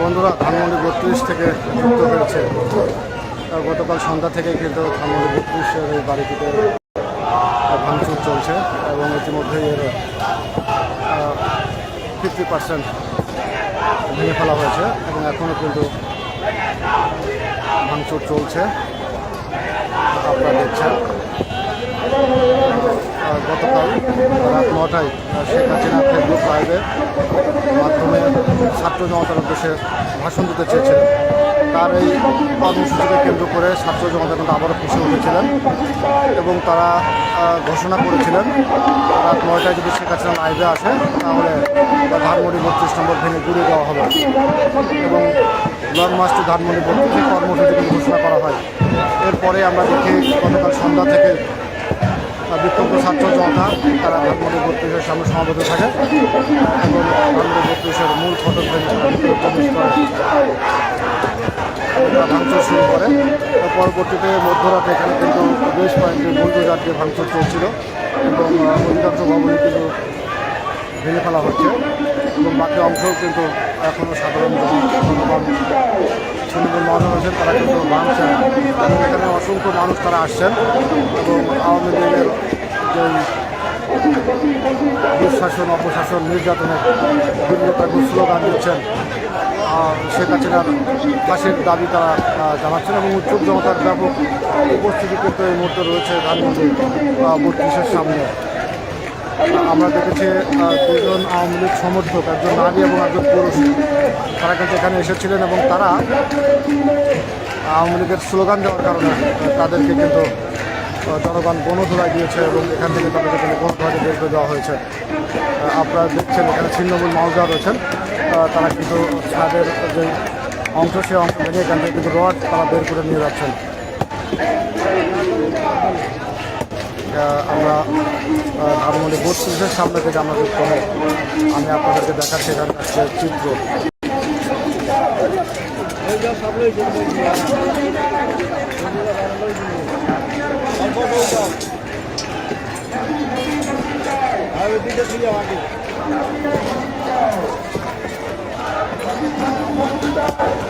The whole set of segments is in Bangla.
বন্ধুরা, ধানমন্ডি বত্রিশ থেকে যুক্ত হয়েছে। গতকাল সন্ধ্যা থেকে কিন্তু ধানমন্ডি বত্রিশের এই বাড়িটিতে ভাঙচুর চলছে এবং ইতিমধ্যেই এর ফিফটি পার্সেন্ট ভেঙে ফেলা হয়েছে এবং এখনও কিন্তু ভাঙচুর চলছে। আপনারা দেখছেন। গতকাল রাত নটায় শেখ হাসিনা ফেসবুক লাইভের মাধ্যমে ছাত্র জনতার উদ্দেশ্যে ভাষণ দিতে চেয়েছিলেন। তার এই কর্মসূচিকে কেন্দ্র করে ছাত্র জনতা কিন্তু আবারও খুশি উঠেছিলেন এবং তারা ঘোষণা করেছিলেন, রাত নয়টায় যদি শেখ হাসিনা লাইভে আসে, তাহলে ধানমন্ডি বত্রিশ নম্বর ভেঙে গুড়িয়ে দেওয়া হবে। এবং লং মার্চ টু ধানমন্ডি বত্রিশ কর্মসূচি ঘোষণা করা হয়। এরপরে আমরা দেখি গতকাল সন্ধ্যা থেকে বিক্ষুব্ধ ছাত্র জনতা তারা ধানমন্ডি বত্রিশের সামনে সমাবেত থাকে। এবং ধানমন্ডি বত্রিশের মূল ফটক ভাঙচুর শুরু করে। পরবর্তীতে মধ্যরাতে এখানে কিন্তু বেশ কয়েকটি বুলডোজার দিয়ে ভাঙচুর চলছিল এবং অধিকাংশ ভবনই কিন্তু ভেঙে ফেলা হচ্ছে। এবং বাকি অংশও কিন্তু এখনও সাধারণ তৃণমূল মহাজন আছেন, তারা কিন্তু ভাঙছেন এবং এখানে অসংখ্য মানুষ তারা আসছেন এবং আওয়ামী লীগের যে দুঃশাসন, অপশাসন, নির্যাতনের বিরুদ্ধে স্লোগান দিচ্ছেন শেখ হাসিনার ফাঁসির দাবি তারা জানাচ্ছেন এবং উৎসুক জনতার ব্যাপক উপস্থিতি কিন্তু এই মুহূর্তে রয়েছে ধানমন্ডি বত্রিশের সামনে। আমরা দেখেছি দুজন আওয়ামী লীগ সমর্থক, একজন নারী এবং একজন পুরুষ। তারা কিন্তু এখানে এসেছিলেন এবং তারা আওয়ামী লীগের স্লোগান দেওয়ার কারণে তাদেরকে কিন্তু জনগণ গণধোলাই দিয়েছে এবং এখান থেকে তাদেরকে কিন্তু গণধোলাতে বের করে দেওয়া হয়েছে। আপনারা দেখছেন এখানে ছিন্নমূল মাউজা রয়েছেন। তারা কিন্তু ছাদের যে অংশ, সে অংশ ভেঙে এখান থেকে কিন্তু রড তারা বের করে নিয়ে যাচ্ছেন। আমরা ধানমন্ডি বত্রিশের সামনে থেকে আমরা যুক্ত হই। আমি আপনাদেরকে দেখাচ্ছি এখানকার চিত্র। এক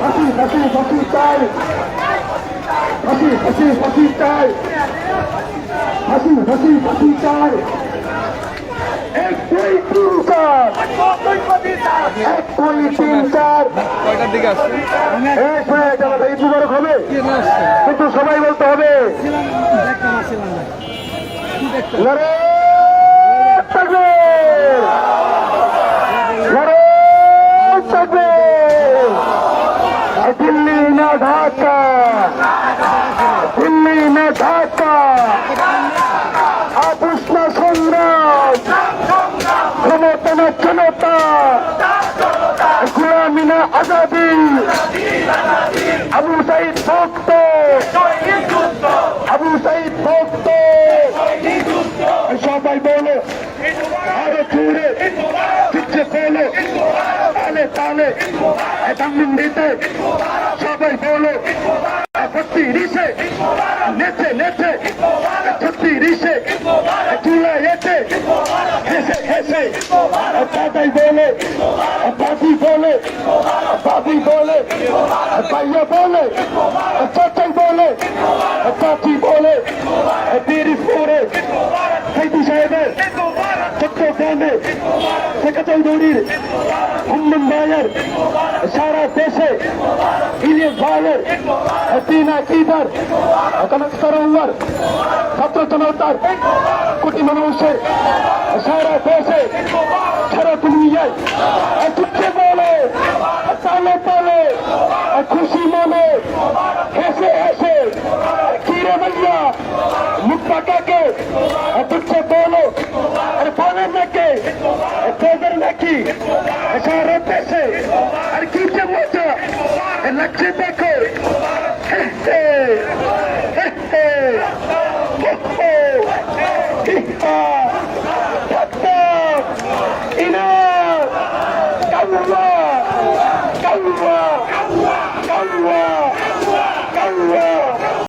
ফাঁসি ফাঁসি ফাঁসি চাই ফাঁসি ফাঁসি ফাঁসি চাই ফাঁসি ফাঁসি ফাঁসি চাই এক দুই তিন চার এক দুই তিন চার কয়টার দিকে আসছে এক মিনিট আমার ঈদ মুবারক হবে কিন্তু সবাই বলতে হবে দিল্লি না ঢাকা। দিল্লি না ঢাকা। আপুস না সংগ্রাম ক্ষমতা না জনতা। গুলামি না আজাদি। আবু সাইদ ভক্ত। আবু সবাই বলো, আরে ধানমন্ডিতে সবাই বলো ছত্রিশে নেচে নেচে ছত্রিশে চুলায় এসে, হেসে হেসে। দাদাই বলে দাদি বলে দাদি বলে ভাইয়া বলে চাচাই বলে চাচি বলে তিরিশ সাইদি সাহেবের চট্টগ্রামে শেখা চৌধুরীর হুম্মন ভাইয়ের সারা দেশে ইলিয়াস ভাইয়ের তিন আকিদার কনস্তার উম্মার ছাত্র জনতার কোটি মানুষের সারা দেশে সারা দুনিয়ায় তুচ্ছে বলে তালে তালে খুশি মনে হেসে হেসে কিরে ভাইয়া মুখ পাকাকে তুচ্ছে বলো আর বলে নাকি নাকি সারা দেশে আর কি যে মজা লাগছে দেখো। কাল্লা